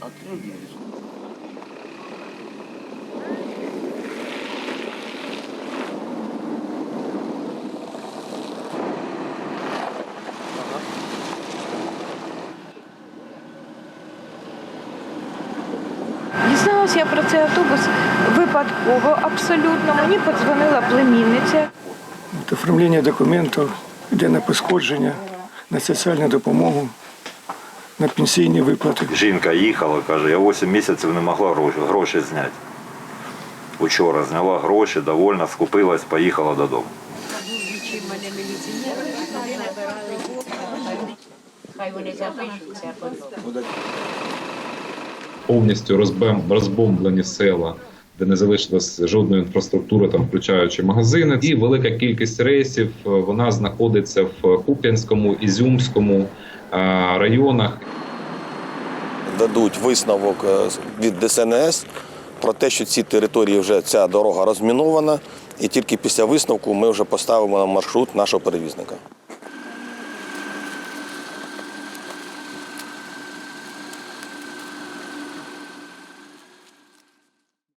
открыл. Дізналась я про цей автобус випадково абсолютно. Мені подзвонила племінниця. Оформлення документів, йде на пошкодження, на соціальну допомогу, на пенсійні виплати. Жінка їхала, каже, я 8 місяців не могла гроші, гроші зняти. Учора зняла гроші, довольна, скупилась, поїхала додому. Хай вони запишуться, повністю розбомблені села, де не залишилось жодної інфраструктури, там включаючи магазини. І велика кількість рейсів е, вона знаходиться в Куп'янському, Ізюмському е, районах. дадуть висновок е, від ДСНС про те, що ці території вже ця дорога розмінована, і тільки після висновку ми вже поставимо на маршрут нашого перевізника.